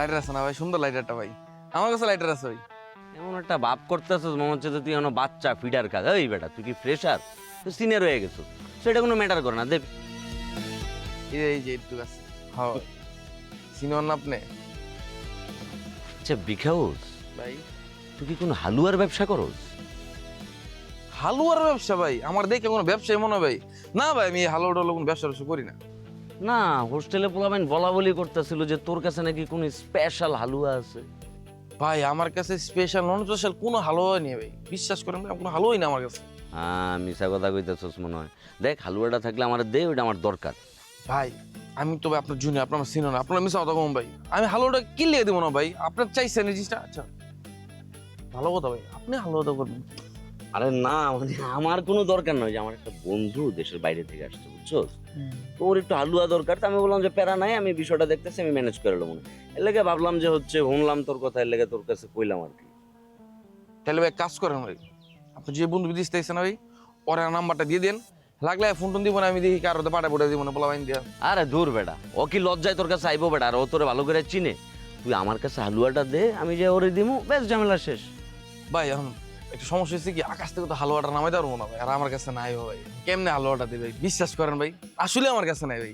Lighter আছে না ভাই? সুন্দর লাইটারটা ভাই। আমার কাছে লাইটার আছে ভাই। এমন একটা ভাব করতেছিস মনে হচ্ছে তুই এখনও বাচ্চা ফিডার কাজ। এই বেটা তুই কি ফ্রেশার তুই সিনিয়র হয়ে গেছো সেটা কোনো ম্যাটার করে না দেব এই যে- একটু আছে হ্যাঁ। চিনেন না আপনি? আচ্ছা বিখাউস ভাই। তুই কি কোনো হালুয়ার ব্যবসা করস? হালুয়ার ব্যবসা ভাই? আমার দেখে কোনো ব্যবসায়ী মনে হয় ভাই। না ভাই আমি হালুয়া টালুয়া কোনো ব্যবসা ট্যাবসা করি না। না হোস্টেলে পোলাবেন বলা বলি করতেছিল যে তোর কাছে নাকি কোনো স্পেশাল হালুয়া আছে। ভাই আমার কাছে স্পেশাল নন স্পেশাল কোনো হালুয়া নেই ভাই। বিশ্বাস করেন ভাই কোনো হালুয়াই না আমার কাছে। হ্যাঁ মিশা কথা কইতেছস মনে হয়। দেখ হালুয়াটা থাকলে আমার দে ওটা আমার দরকার। ভাই আমি তো ভাই আপনার জুনিয়র আপনার না আপনার মিশা কথা কম ভাই। আমি হালুয়াটা কি লিয়ে দেবো না ভাই আপনার চাইছেন এই জিনিসটা? আচ্ছা। ভালো কথা ভাই আপনি হালুয়াটা করবেন। আরে না মানে আমার কোনো দরকার নয় যে আমার একটা বন্ধু দেশের বাইরে থেকে আসছে বুঝছ? তো ওর একটু হালুয়া দরকার তো আমি বললাম যে প্যারা নাই আমি বিষয়টা দেখতেছি আমি ম্যানেজ করে নেব। এর লেগে ভাবলাম যে হচ্ছে শুনলাম তোর কথা এর লেগে তোর কাছে কইলাম আর কি। তাহলে ভাই কাজ করেন ভাই আপনি যে বন্ধু বিদিস চাইছেন ভাই ওর নাম্বারটা দিয়ে দেন। লাগলে ফোন টোন দিব না আমি দেখি কার কারও পাঠা পড়ে দিব না বলা বাইন দিয়া। আরে দূর বেটা ও কি লজ্জায় তোর কাছে আইবো বেটা আর ও তোরে ভালো করে চিনে। তুই আমার কাছে হালুয়াটা দে আমি যে ওরে দিমু বেশ ঝামেলা শেষ। ভাই এখন একটা সমস্যা হচ্ছে কি, আকাশ থেকে তো হালুয়াটা নামাই দেওয়ার মনে ভাই আর আমার কাছে নাই ভাই। কেমনে হালুয়াটা দিবে? বিশ্বাস করেন ভাই, আসলে আমার কাছে নাই ভাই।